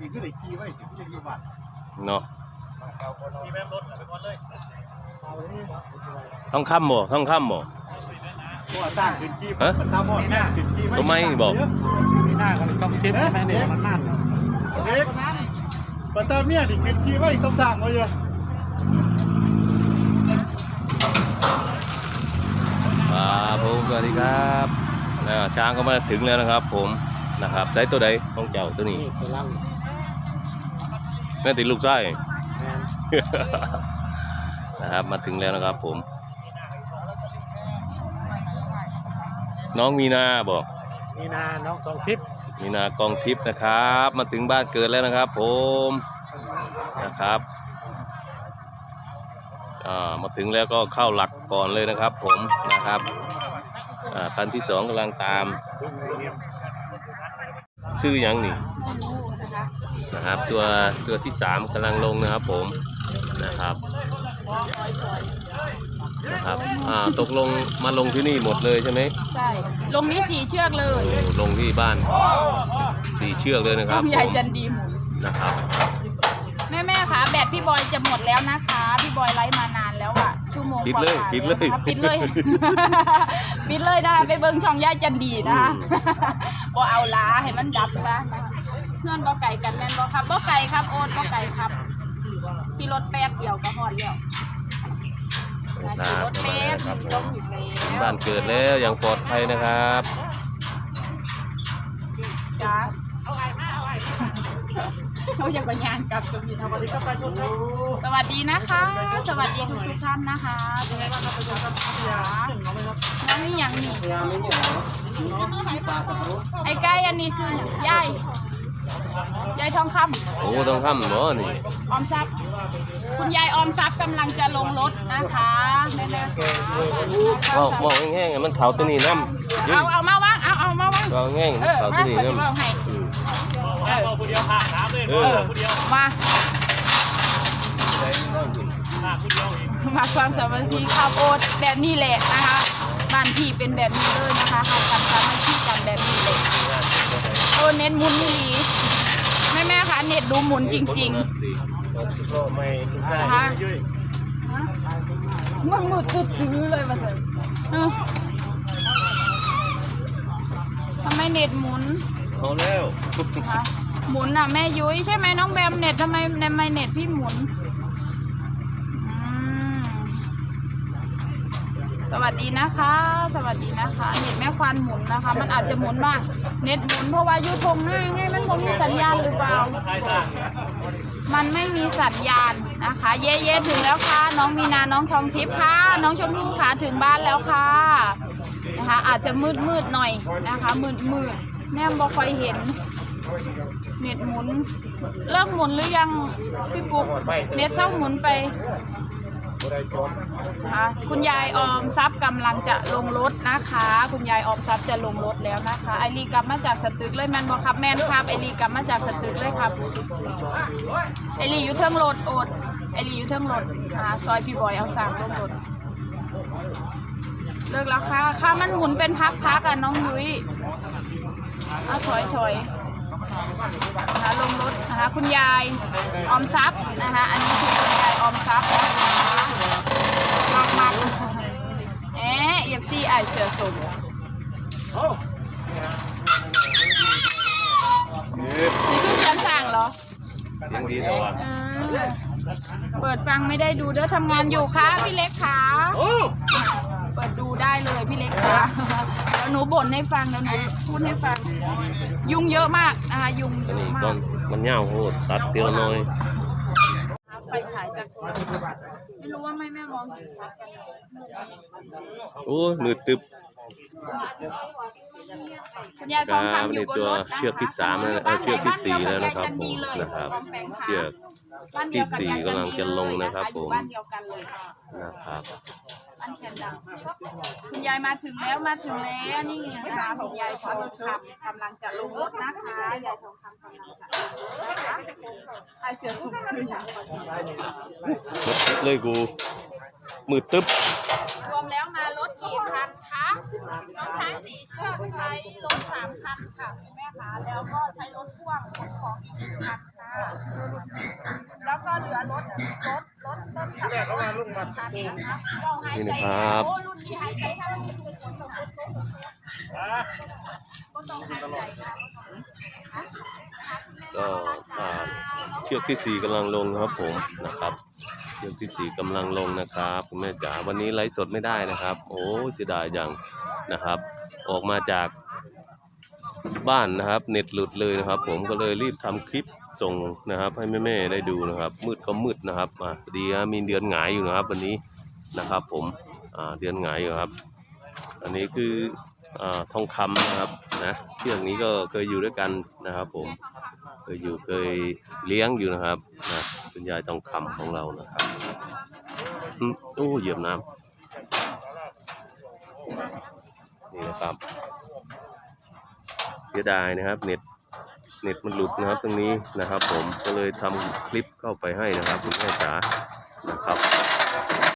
นี่คือได้ขี่ไว้ถึงจะอยู่บ้านเนาะขี่แม่รถไปก่อนเลยต้องค้ำบ่ต้องค้ำบ่เพราะว่าสร้างขึ้นขี่ฮะมันตามหมดขึ้นขี่ทำไมบอกมีหน้าก็ต้องทิปใช่ไหมเนี่ยมันนั่นเด็กปัตตาเมียนี่ขึ้นขี่ไว้ต้องสร้างไว้เยอะครับผมสวัสดีครับนะช้างก็มาถึงแล้วนะครับ ผมนะครับใช้ตัวใดของเจ้าตัวนี้นี่ตัวล่าง แม่ติดลูกไส้แมนนะครับ มาถึงแล้วนะครับ ผม น้องมีนาบอก มีนาน้องสองทิปมีนากองทิพย์นะครับ มาถึงบ้านเกิดแล้วนะครับ ผมนะครับอ่ามาถึงแล้วก็เข้าหลักก่อนเลยนะครับ ผมนะครับอ่าคันที่สองกำลังตาม ชื่อหยังนี่ นะครับ ตัวตัวที่สามกำลังลงนะครับผมนะครับนะครับอ่าตกลงมาลงที่นี่หมดเลยใช่ไหมใช่ ลงนี้สี่เชือกเลยโอ้ลงที่บ้านสี่เชือกเลยนะคช่รัอบงใหญ่ผมจันดีหมุนนะครับแม่แม่ๆคะแบตพี่บอยจะหมดแล้วนะคะ พี่บอยไลฟ์มานานแล้วอะชั่วโมงปิดกว่าเลยๆปิดเลยนะคะปิดเลย ปิดเลยนะคะไปเบิ้งช่องย่าจันดีนะคะบ่เอาล้าให้มันดับซะนะคะ เพื่อนบ่ไก่กันแม่นบ่ครับบ่ไก่ครับโอ๊ตบ่ไก่ครับพี่รถแป๊ดเดียวก็ฮอดแล้วขี่รถแป๊ดต้องอีกแล้วบ้านเกิดแล้วอย่างปลอดภัยนะครับ จ้าเขาอยากไปงานกลับตรงนี้สวัสดีก็ไปทุกท่านสวัสดีนะคะ สวัสดีทุกทุกๆท่านนะคะเป็นไงบ้างครับเป็นไงบ้างครับน้องนี่ยังนี่ไอ้ไก่อันนี้ซื้อยาย ยายทองคโอ้ต้องทำเนาะนี่ำออมทรัพย์ คุณยายออมทรัพย์กำลังจะลงรถนะคะแม่แม่ๆค่ะมองมองแห้งๆมันเขาตัวนี้น้ำยิ่งเอาเอามาวางเอาเอามาวางเราแห้งเออเขามาตัวนี้เขาจะน้ำเอาให้อืมเออผู้เดียวผ่านน้ำเลยเอเอออมาใจน้ำขึ้นผ่านผู้เดียวเองมาความสามัคคีข้าวโอ๊ตแบบนี้แหละนะคะบ้านพี่เป็นแบบนี้เลยนะคะเขาทำสามัคคีกันแบบนี้เลย โอ้เน็ตหมุนนี่หลีแม่แม่ๆคะเน็ตดูหมุนจริงก็ไม่ทุกท่านนะคะยุ่ยๆมันมืดตึ๊ดตื้อเลยมาเถอะเออทำไมเน็ตหมุนเอาแล้วคะหมุนอะแม่ยุ้ยใช่ไหมน้องแบมเน็ตทำไมทำไมเน็ตพี่หมุนอืม สวัสดีนะคะ สวัสดีนะคะ เน็ตแม่ควานหมุนนะคะ มันอาจจะหมุนบ้างเน็ตหมุนเพราะว่าอยูทงหน้าไงมันคงมีสัญญาณหรือเปล่า มันไม่มีสัญญาณนะคะ เย่เย่ถึงแล้วค่ะ น้องมีนา น้องทองทิพย์ค่ะ น้องชมพู่ค่ะ ถึงบ้านแล้วค่ะ นะคะ อาจจะมืดมืดหน่อยนะคะ มืดมืดแนมบ่ค่อยเห็น เน็ตหมุน เริ่มหมุนหรือยังพี่ปุ๊ก เน็ตเศร้าหมุนไป คะคุณยายออมทรัพย์กำลังจะลงรถนะคะ คุณยายออมทรัพย์จะลงรถแล้วนะคะไอรีกลับมาจากสตึกเลยแมนบอครับแมนครับไอรีกลับมาจากสตึกเลยครับไอรีอยู่เทิงรถโอดไอรีอยู่เทิงรถอ่าซอยพี่บอยเอาสามลงรถเลิกแล้วค่ะค่ะมันหมุนเป็นพักๆอะน้องยุ้ยเอาถอยถอยนะคะลงรถนะคะคุณยายออมทรัพย์นะคะอันนี้คือคุณยายออมทรัพย์นะคะมากมากๆเอ๊ะเอฟซีไอเสือสม โอ้ นี่คือเสียงสั่งเหรอ ยังดีแต่ว่าอ่าเปิดฟังไม่ได้ดูเด้อทำงานอยู่ค่ะพี่เล็กค่ะ โอ้เปิดดูได้เลยพี่เล็กค่ะเดี๋ยวหนูบ่นให้ฟังเดี๋ยวหนูพูดให้ฟัง ยุงเยอะมากนะคะยุงเยอันอะนี้มาต้กนมันยาวโหดตัดเตียวน้อย ไฟฉายจากไม่รู้ว่าไม่แม่มองเห็นชัดกันโอ้ยมืดตึบ คุณยายทองคำอยู่บนรถนะคะเชือกที่สามแล้วนะเออเชือกที่สี่แล้วนะครับผมนะครับ เชือกบ้านเดียวบที่สี่ยายจันกำลังจะลงนะครับอยู่ผมบ้านเดียวกันเลยค่ะนะครับบ้านแคนดังคุณยายมาถึงแล้วมาถึงแล้วนี่นะคะคุณยายทองคำกำลังจะลงรถนะคะยายทองคำกำลังจะลงรถนะคะไอเสือสุกคืออย่างรถเลยกูมืดตึ๊บ ใช้รถสามคันค่ะคุณแม่คะแล้วก็ใช้รถพ่วงขนของอีกคันค่ะแล้วก็เหลือรถรถรถต้นสังกันนะครัหโอ้รุ่นนี้หายใจถ้าเราเป็นคนสมบูรณ์ก็ต้องหายใจค่ะก็เชือกที่สี่กำลังลงครับผมนะครับเที่ยวที่สี่กำลังลงนะครับคุณแม่จ๋าวันนี้ไลฟ์สดไม่ได้นะครับ โอ้เสียดายอย่างนะครับ ออกมาจากบ้านนะครับ เน็ตหลุดเลยนะครับ ผมก็เลยรีบทำคลิปส่งนะครับ ให้แม่ๆได้ดูนะครับ มืดก็มืดนะครับอ่าพอดีนะมีเดือนหงายอยู่นะครับ วันนี้นะครับ ผมอ่าเดือนหงายอยู่ครับ อันนี้คืออาทองคำนะครับนะเชือกนี้ก็เคยอยู่ด้วยกันนะครับ ผมเคยอยู่เคยเลี้ยงอยู่นะครับนะคุณยายทองคำของเรานะครับโอ้เหยียบน้ำ นี่ะครับ เสียดายนะครับเน็ตเน็ตมันหลุดนะครับตรงนี้นะครับ ผมก็เลยทำคลิปเข้าไปให้นะครับ คุณแม่จ๋านะครับ